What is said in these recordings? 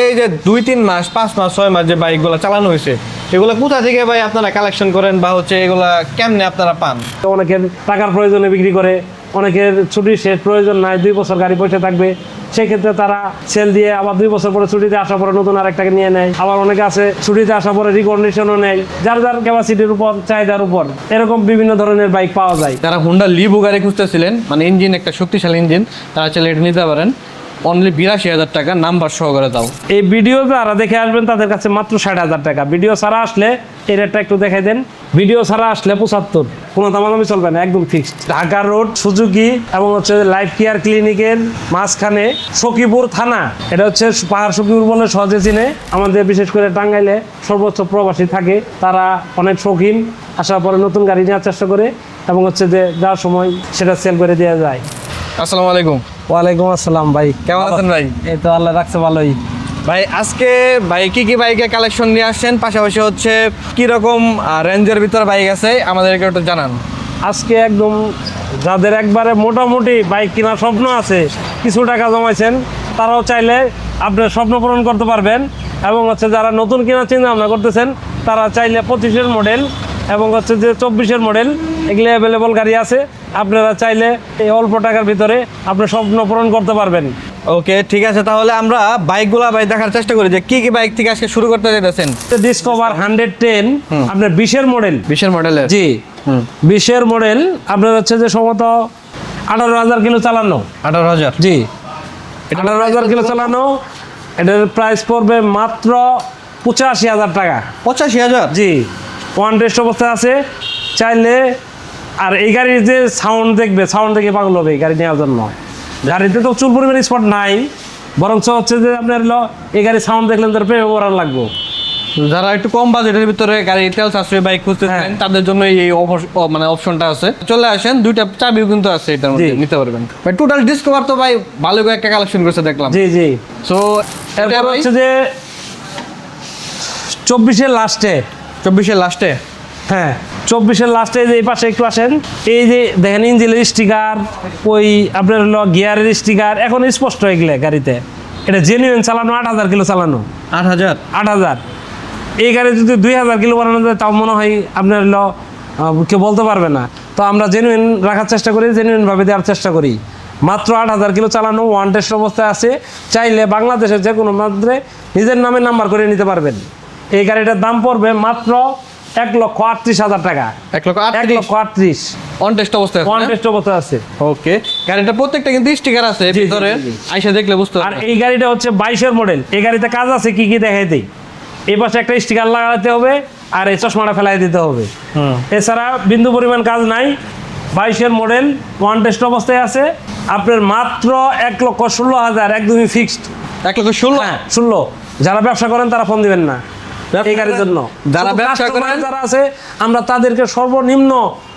এই যে দুই তিন মাস পাঁচ মাস ছয় মাস যে বাইকগুলো চালানো হয়েছে এগুলো কোথা থেকে ভাই আপনারা কালেকশন করেন বা হচ্ছে এগুলা কেমনে আপনারা পান? অনেকের টাকার প্রয়োজনে বিক্রি করে অনেকের ছুটির শেষ প্রয়োজন নাই দুই বছর গাড়ি পয়সা থাকবে। সেক্ষেত্রে তারা সেল দিয়ে আবার দুই বছর পরে ছুটিতে আসার পরে নতুন আরেকটাকে নিয়ে নেয়। আবার অনেকে আছে ছুটিতে আসার পরে রিকন্ডিশনও নেয়। যার যার ক্যাপাসিটির উপর চাহিদার উপর এরকম বিভিন্ন ধরনের বাইক পাওয়া যায়। যারা হুন্ডা লিভু গাড়ি খুঁজতেছিলেন মানে ইঞ্জিন একটা শক্তিশালী ইঞ্জিন তারা চাইলে এটা নিতে পারেন। অনলি বিরাশি হাজার টাকা নাম্বার সহকারে দাও। এই ভিডিও যারা দেখে আসবেন তাদের কাছে মাত্র ষাট হাজার টাকা। ভিডিও ছাড়া আসলে এই রেটটা একটু দেখাই দেন। ভিডিও ছাড়া আসলে পঁচাত্তর। কোনো দামাদামি চলবে না একদম ফিক্সড ঢাকা রোড সুজুকি এবং হচ্ছে লাইফ কেয়ার ক্লিনিকের মাঝখানে সখীপুর থানা। এটা হচ্ছে পাহাড় সখীপুর বলে সহজে চিনে। আমাদের বিশেষ করে টাঙ্গাইলে সর্বোচ্চ প্রবাসী থাকে। তারা অনেক শৌখিন আসার পরে নতুন গাড়ি নেওয়ার চেষ্টা করে এবং হচ্ছে যে যাওয়ার সময় সেটা সেল করে দেওয়া যায়। আসসালামু আলাইকুম। ওয়ালাইকুম আসসালাম ভাই। কেমন আছেন ভাই? এই তো আল্লাহ রাখছে ভালোই। ভাই আজকে ভাই কি কি বাইকের কালেকশন নিয়ে আসছেন? পাশাপাশি হচ্ছে কি রকম রেঞ্জের ভিতর বাইক আছে? আমাদেরকে একটু জানান। আজকে একদম যাদের একবারে মোটামুটি বাইক কেনার স্বপ্ন আছে কিছু টাকা জমাইছেন তারাও চাইলে আপনার স্বপ্ন পূরণ করতে পারবেন। এবং হচ্ছে যারা নতুন কেনার চিন্তা ভাবনা করতেছেন তারা চাইলে পঁচিশের মডেল এবং হচ্ছে যে চব্বিশের মডেল এগুলো অ্যাভেলেবল গাড়ি আছে। আপনারা চাইলে এই অল্প টাকার ভিতরে আপনার স্বপ্ন পূরণ করতে পারবেন। ওকে ঠিক আছে তাহলে আমরা বাইকগুলা ভাই দেখার চেষ্টা করি যে কি কি বাইক থেকে আজকে শুরু করতে যেতেছেন ডিসকভার হান্ড্রেড টেন আপনার বিশের মডেল বিশের মডেলের জি। বিশের মডেল আপনার হচ্ছে যে সম্ভবত আঠারো হাজার কিলো চালানো। আঠারো হাজার? জি। আঠারো হাজার কিলো চালানো এটার প্রাইস পড়বে মাত্র পঁচাশি হাজার টাকা। পঁচাশি হাজার? জি। ওয়ান রেস্ট অবস্থায় আছে। চাইলে আর এই গাড়ির যে সাউন্ড দেখবে সাউন্ড দেখে পাগল হবে এই গাড়ি নেওয়ার জন্য। গাড়িতে তো চুল পরিমাণ স্পট নাই বরঞ্চ হচ্ছে যে আপনার হলো এই গাড়ির সাউন্ড দেখলেন তার প্রেমে পড়ার লাগবো। যারা একটু কম বাজেটের ভিতরে গাড়ি তেল সাশ্রয়ী বাইক খুঁজতেছেন হ্যাঁ। তাদের জন্য এই মানে অপশনটা আছে। চলে আসেন দুইটা চাবিও কিন্তু আছে এটার মধ্যে নিতে পারবেন। ভাই টোটাল ডিসকভার তো ভাই ভালো করে একটা কালেকশন করছে দেখলাম। জি জি। সো এরপর হচ্ছে যে চব্বিশের লাস্টে চব্বিশের লাস্টে? হ্যাঁ চব্বিশের লাস্টে যে এই পাশে একটু আসেন। এই যে দেখেন ইঞ্জিনের স্টিকার ওই আপনার হলো গিয়ারের স্টিকার এখন স্পষ্ট হয়ে গেলে গাড়িতে। এটা জেনুইন চালানো আট হাজার কিলো চালানো। আট হাজার? আট হাজার। এই গাড়ি যদি দুই হাজার কিলো বানানো যায় তাও মনে হয় আপনার হলো কেউ বলতে পারবে না। তো আমরা জেনুইন রাখার চেষ্টা করি জেনুইনভাবে দেওয়ার চেষ্টা করি। মাত্র আট হাজার কিলো চালানো ওয়ান টেস্ট অবস্থায় আছে। চাইলে বাংলাদেশের যে কোনো মাত্রে নিজের নামে নাম্বার করে নিতে পারবেন। এই গাড়িটার দাম পড়বে মাত্র এক লক্ষ আটত্রিশ হাজার টাকা। এক লক্ষ এক লক্ষ আটত্রিশ। অবস্থায় অবস্থায় আছে। ওকে গাড়িটা প্রত্যেকটা কিন্তু স্টিকার আছে ভিতরে। আইসা দেখলে বুঝতে আর এই গাড়িটা হচ্ছে বাইশের মডেল এই গাড়িতে কাজ আছে কি কি দেখাই দেই? এই পাশে একটা স্টিকার লাগাতে হবে আর এই চশমাটা ফেলাই দিতে হবে। হুম। এছাড়া বিন্দু পরিমাণ কাজ নাই। বাইশের মডেল ওয়ান টেস্ট অবস্থায় আছে। আপনার মাত্র এক লক্ষ ষোলো হাজার একদমই ফিক্সড এক লক্ষ ষোলো? হ্যাঁ ষোলো। যারা ব্যবসা করেন তারা ফোন দিবেন না। এই গাড়ির জন্য। যারা ব্যবসা করেন? যারা আছে আমরা তাদেরকে সর্বনিম্ন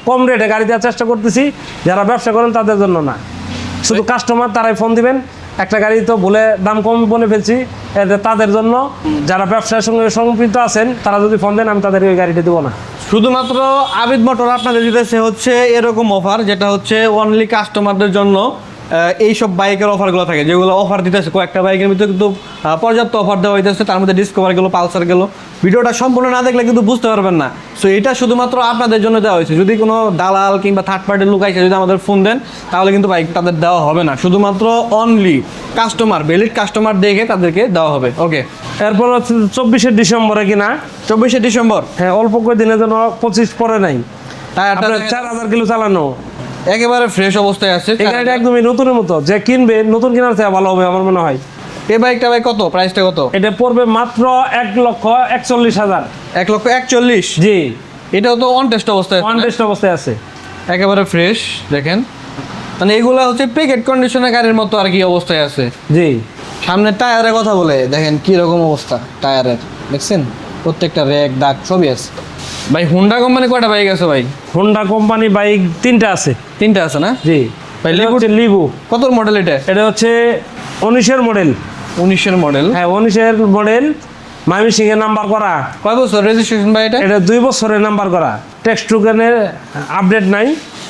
কম রেটে গাড়ি দেওয়ার চেষ্টা করতেছি। যারা ব্যবসা করেন তাদের জন্য না। শুধু কাস্টমার তারাই ফোন দিবেন। একটা গাড়ি তো বলে দাম কম বলে ফেলছি তাদের জন্য। যারা ব্যবসার সঙ্গে সম্পৃক্ত আছেন তারা যদি ফোন দেন আমি তাদেরকে ওই গাড়িটা দেবো না। শুধুমাত্র আবিদ মোটর আপনাদের দিতেছে হচ্ছে এরকম অফার যেটা হচ্ছে অনলি কাস্টমারদের জন্য। এইসব বাইকের অফারগুলো থাকে যেগুলো অফার দিতেছে কয়েকটা বাইকের ভিতরে কিন্তু পর্যাপ্ত অফার দেওয়া হইতেছে তার মধ্যে ডিসকভার গেলো পালসার গেলো। ভিডিওটা সম্পূর্ণ না দেখলে কিন্তু বুঝতে পারবেন না। সো এটা শুধুমাত্র আপনাদের জন্য দেওয়া হয়েছে। যদি কোনো দালাল কিংবা থার্ড পার্টির লোক আইসে যদি আমাদের ফোন দেন তাহলে কিন্তু বাইক তাদের দেওয়া হবে না। শুধুমাত্র অনলি কাস্টমার ভ্যালিড কাস্টমার দেখে তাদেরকে দেওয়া হবে। ওকে এরপর হচ্ছে চব্বিশে ডিসেম্বরে কিনা? চব্বিশে ডিসেম্বর? হ্যাঁ অল্প কয়েকদিনের জন্য পঁচিশ পরে নাই। আপনার চার হাজার কিলো চালানো। একেবারে ফ্রেশ অবস্থায় আছে। এই গাড়িটা একদমই নতুনের মতো। যে কিনবে নতুন কেনার চেয়ে ভালো হবে আমার মনে হয়। এই বাইকটা ভাই কত? প্রাইসটা কত? এটা পড়বে মাত্র এক লক্ষ একচল্লিশ হাজার। এক লক্ষ একচল্লিশ? জি। এটাও তো অন টেস্ট অবস্থায় আছে। ওয়ান টেস্ট অবস্থায় আছে। একেবারে ফ্রেশ দেখেন। মানে এগুলো হচ্ছে প্যাকেট কন্ডিশনের গাড়ির মতো আর কি অবস্থায় আছে। জি। সামনে টায়ারের কথা বলে দেখেন কি রকম অবস্থা টায়ারের দেখছেন? প্রত্যেকটা র্যাক দাগ সবই আছে। ভাই হুন্ডা কোম্পানি কয়টা বাইক আছে ভাই? হোন্ডা কোম্পানি বাইক তিনটা আছে। তিনটা আছে না? জি। ভাই, হচ্ছে লিবু কত মডেল এটা? এটা হচ্ছে উনিশের মডেল উনিশের মডেল হ্যাঁ উনিশের মডেল মামি সিং এর নাম্বার করা। কয় বছর রেজিস্ট্রেশন ভাই এটা? এটা দুই বছরের নাম্বার করা। টেক্সট আপডেট নাই।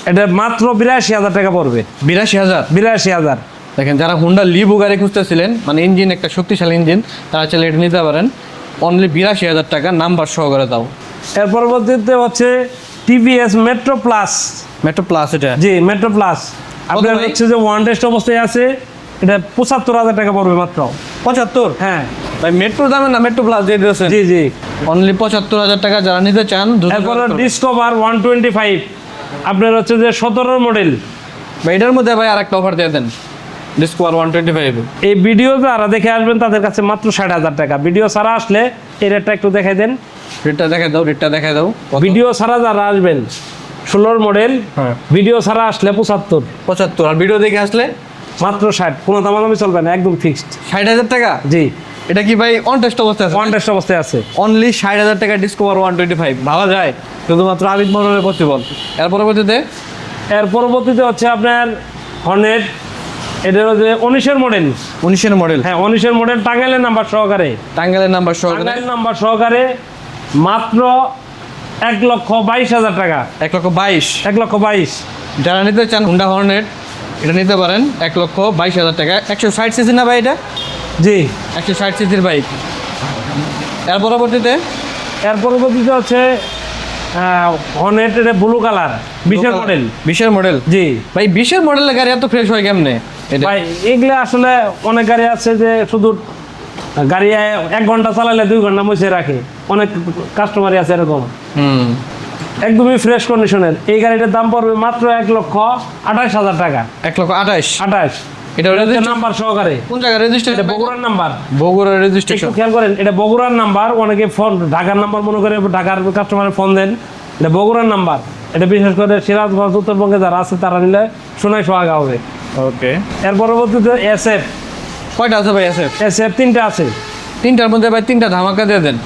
এটা মাত্র বিরাশি হাজার টাকা পড়বে। বিরাশি হাজার? বিরাশি হাজার। দেখেন যারা হুন্ডা লিবু গাড়ি খুঁজতেছিলেন মানে ইঞ্জিন একটা শক্তিশালী ইঞ্জিন তারা চাইলে এটা নিতে পারেন। অনলি বিরাশি হাজার টাকা নাম্বার সহকারে দাও। এর পরবর্তীতে হচ্ছে TVS metro plus metro plus এটা। জি মেট্রো প্লাস আপনার হচ্ছে যে ওয়ান টেস্ট অবস্থায় আছে এটা পঁচাত্তর হাজার টাকা পড়বে মাত্র। পঁচাত্তর? হ্যাঁ। ভাই মেট্রো দামে না মেট্রো প্লাস দিয়ে দিয়েছেন? জি জি। অনলি পঁচাত্তর হাজার টাকা যারা নিতে চান এরপরে। ডিসকভার ওয়ান টোয়েন্টি ফাইভ আপনার হচ্ছে যে সতেরো মডেল ভাই এটার মধ্যে ভাই আর একটা অফার দিয়ে দেন। ডিসকভার ওয়ান টোয়েন্টি ফাইভ এই ভিডিও যারা দেখে আসবেন তাদের কাছে মাত্র ষাট হাজার টাকা। ভিডিও ছাড়া আসলে এই রেটটা একটু দেখাই দেন। রেটটা দেখাই দাও রেটটা দেখাই দাও। ভিডিও ছাড়া যারা আসবেন ষোলোর মডেল হ্যাঁ। ভিডিও ছাড়া আসলে পঁচাত্তর। পঁচাত্তর। আর ভিডিও দেখে আসলে? মাত্র ষাট। কোনো দামাদামি চলবে না একদম ফিক্সড ষাট হাজার টাকা? জি। এটা কি ভাই অন টেস্ট অবস্থা আছে? ওয়ান টেস্ট অবস্থায় আছে। অনলি ষাট হাজার টাকা ডিসকভার ওয়ান টোয়েন্টি ফাইভ ভাবা যায়। শুধুমাত্র আবিদ মনোরে পসিবল এর পরবর্তীতে? এর পরবর্তীতে হচ্ছে আপনার হর্নেট এটা হচ্ছে উনিশের মডেল উনিশের মডেল হ্যাঁ উনিশের মডেল টাঙ্গাইলের নাম্বার সহকারে। টাঙ্গাইলের নাম্বার সহকারে। নাম্বার সহকারে মাত্র এক লক্ষ বাইশ হাজার টাকা। এক লক্ষ বাইশ। এক লক্ষ বাইশ। যারা নিতে চান হুন্ডা হর্নেট এটা নিতে পারেন। এক লক্ষ বাইশ হাজার টাকা। একশো ষাট সিসি না ভাই এটা? জি। একশো ষাট সিসির বাইক এর পরবর্তীতে? এর পরবর্তীতে হচ্ছে হর্নেট ব্লু কালার বিশের মডেল বিশের মডেল জি। ভাই বিশের মডেলের গাড়ি এত ফ্রেশ হয় কেমনে? ভাই এগুলো আসলে অনেক গাড়ি আছে যে শুধু গাড়ি এক ঘণ্টা চালালে দুই ঘণ্টা মুছে রাখে। অনেক কাস্টমারই আছে এরকম। হুম। একদমই ফ্রেশ কন্ডিশনের এই গাড়িটার দাম পড়বে মাত্র এক লক্ষ আঠাশ হাজার টাকা। এক লক্ষ আঠাশ? আঠাশ। এটা নাম্বার সহকারে। কোন জায়গায় এটা বগুড়ার নাম্বার বগুড়ার রেজিস্ট্রেশন খেয়াল করেন এটা বগুড়ার নাম্বার অনেকে ফোন ঢাকার নাম্বার মনে করে ঢাকার ফোন দেন। এটা বগুড়ার নাম্বার এটা বিশেষ করে সিরাজগঞ্জ উত্তরবঙ্গে যারা আছে তারা নিলে শোনাই সোহাগা হবে। ওকে। এর পরবর্তীতে এস এফ কয়টা আছে ভাই আছে এস এফ তিনটা আছে। তিনটার মধ্যে ভাই তিনটা ধামাকা দিয়ে দেন।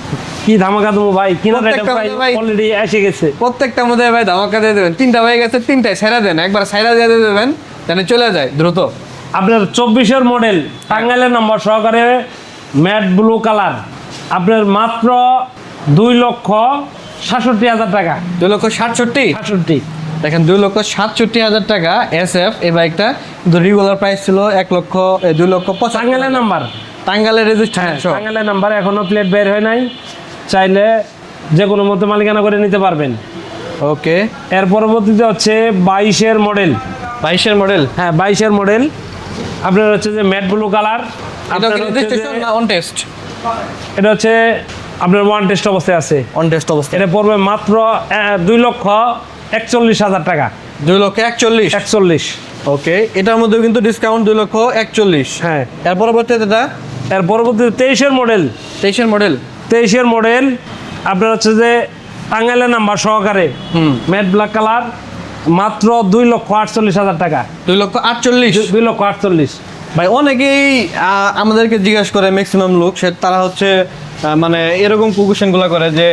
কি ধামাকা দেবো ভাই? কিনা রেটে প্রত্যেকটা ভাই? ভাই- অলরেডি এসে গেছে। প্রত্যেকটার মধ্যে ভাই ধামাকা দিয়ে দেবেন। তিনটা হয়ে গেছে তিনটায় সেরা দেন। একবার সেরা দিয়ে দিয়ে দেবেন যেন চলে যায় দ্রুত। আপনার চব্বিশের মডেল টাঙ্গাইলের নম্বর সহকারে ম্যাট ব্লু কালার আপনার মাত্র দুই লক্ষ সাতষট্টি হাজার টাকা। দুই লক্ষ সাতষট্টি? সাতষট্টি। দেখেন দুই লক্ষ সাতষট্টি হাজার টাকা এস এফ এই বাইকটা। কিন্তু রেগুলার প্রাইস ছিল এক লক্ষ দুই লক্ষ পঁচাত্তর। নাম্বার টাঙ্গালের রেজিস্ট্রেশন নাম্বার এখনও প্লেট বের হয় নাই। চাইলে যে কোনো মতো মালিকানা করে নিতে পারবেন। ওকে। এর পরবর্তীতে হচ্ছে বাইশের মডেল বাইশের মডেল হ্যাঁ বাইশের মডেল আপনার হচ্ছে যে ম্যাট ব্লু কালার এটা হচ্ছে আপনার ওয়ান টেস্ট অবস্থায় আছে। অন টেস্ট অবস্থা এটা পড়বে মাত্র দুই লক্ষ একচল্লিশ হাজার টাকা। দুই লক্ষ একচল্লিশ? একচল্লিশ। ওকে এটার মধ্যে কিন্তু ডিসকাউন্ট দুই লক্ষ একচল্লিশ। হ্যাঁ। এর পরবর্তীতে এটা? এর পরবর্তীতে তেইশের মডেল তেইশের মডেল তেইশের মডেল আপনার হচ্ছে যে টাঙ্গাইলের নাম্বার সহকারে। ম্যাট ব্ল্যাক কালার মাত্র দুই লক্ষ আটচল্লিশ হাজার টাকা। দুই লক্ষ আটচল্লিশ? দুই লক্ষ আটচল্লিশ। ভাই অনেকেই আমাদেরকে জিজ্ঞাসা করে ম্যাক্সিমাম লোক সে তারা হচ্ছে মানে এরকম কুকুশনগুলো করে যে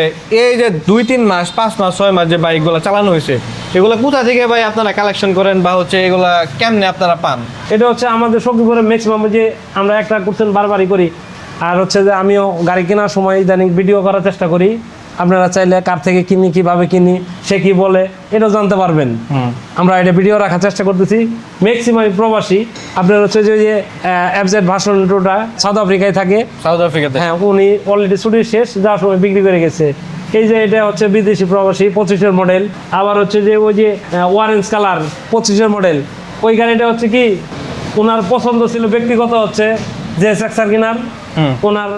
এই যে দুই, তিন মাস, পাঁচ মাস, ছয় মাস যে বাইকগুলো চালানো হয়েছে, এগুলো কোথা থেকে ভাই আপনারা কালেকশন করেন বা হচ্ছে এগুলা কেমনে আপনারা পান? এটা হচ্ছে আমাদের সখীপুরে ম্যাক্সিমাম যে আমরা একটা করছেন বারবারই করি। আর হচ্ছে যে আমিও গাড়ি কেনার সময় ইদানিং ভিডিও করার চেষ্টা করি। আপনারা চাইলে কার থেকে কিনি কীভাবে কিনি সে কি বলে এটাও জানতে পারবেন। আমরা এটা ভিডিও রাখার চেষ্টা করতেছি। ম্যাক্সিমাম প্রবাসী আপনার হচ্ছে যে যে অ্যাবজেট ভাষণ টুটা সাউথ আফ্রিকায় থাকে। সাউথ আফ্রিকাতে হ্যাঁ উনি অলরেডি ছুটি শেষ যাওয়ার সময় বিক্রি করে গেছে। এই যে এটা হচ্ছে বিদেশি প্রবাসী পঁচিশের মডেল আবার হচ্ছে যে ওই যে অরেঞ্জ কালার পঁচিশের মডেল ওই গাড়িটা হচ্ছে কি ওনার পছন্দ ছিল ব্যক্তিগত হচ্ছে যে সেক্সার কিনার। ওনার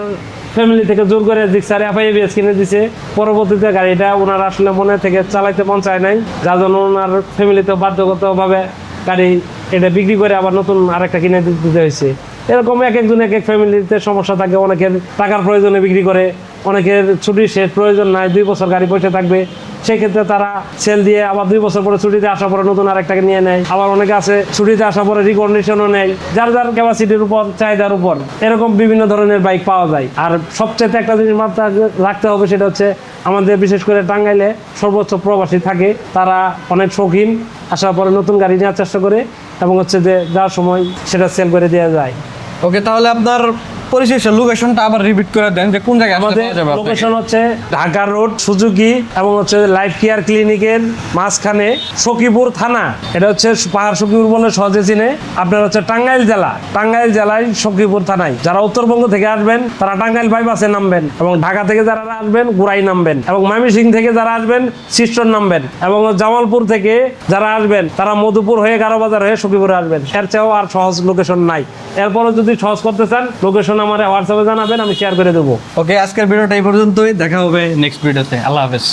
ফ্যামিলি থেকে জোর করে জিক্সার এফআইবিএস কিনে দিছে। পরবর্তীতে গাড়িটা ওনার আসলে মনে থেকে চালাইতে মন চায় নাই, যার জন্য ওনার ফ্যামিলিতে বাধ্যগতভাবে গাড়ি এটা বিক্রি করে আবার নতুন আরেকটা কিনে দিতে হয়েছে। এরকম এক একজন এক এক ফ্যামিলিতে সমস্যা থাকে, অনেকের টাকার প্রয়োজনে বিক্রি করে। অনেকের ছুটির শেষ প্রয়োজন নাই, দুই বছর গাড়ি পয়সা থাকবে। সেক্ষেত্রে তারা সেল দিয়ে আবার দুই বছর পরে ছুটিতে আসার পরে নতুন আরেকটাকে নিয়ে নেয়। আবার অনেকে আছে, ছুটিতে আসার পরে রিকন্ডিশনও নেয়। যার যার ক্যাপাসিটির উপর, চাহিদার উপর, এরকম বিভিন্ন ধরনের বাইক পাওয়া যায়। আর সবচেয়ে একটা জিনিস মাথায় রাখতে হবে সেটা হচ্ছে, আমাদের বিশেষ করে টাঙ্গাইলে সর্বোচ্চ প্রবাসী থাকে, তারা অনেক শৌখিন, আসার পরে নতুন গাড়ি নেওয়ার চেষ্টা করে, এবং হচ্ছে যে যাওয়ার সময় সেটা সেল করে দেওয়া যায়। ওকে তাহলে আপনার পরিশেষে লোকেশনটা আবার রিপিট করে দেন যে কোন জায়গায় আমাদের। লোকেশন হচ্ছে ঢাকা রোড সুজুকি এবং হচ্ছে লাইফ কেয়ার ক্লিনিকের মাঝখানে সখীপুর থানা। এটা হচ্ছে পাহাড় সখীপুর বলে সহজে চিনে। আপনার হচ্ছে টাঙ্গাইল জেলা। টাঙ্গাইল জেলায় সখীপুর থানায়। যারা উত্তরবঙ্গ থেকে আসবেন তারা টাঙ্গাইল বাইপাসে নামবেন এবং ঢাকা থেকে যারা আসবেন গুড়াই নামবেন এবং ময়মনসিং থেকে যারা আসবেন শিষ্টর নামবেন এবং জামালপুর থেকে যারা আসবেন তারা মধুপুর হয়ে গারো বাজার হয়ে সখীপুরে আসবেন। এর চেয়েও আর সহজ লোকেশন নাই। এরপরে যদি সহজ করতে চান লোকেশন আমার হোয়াটসঅ্যাপে জানাবেন, আমি শেয়ার করে দেবো। ওকে আজকের ভিডিওটা এই পর্যন্তই। দেখা হবে নেক্সট ভিডিওতে আল্লাহ হাফেজ।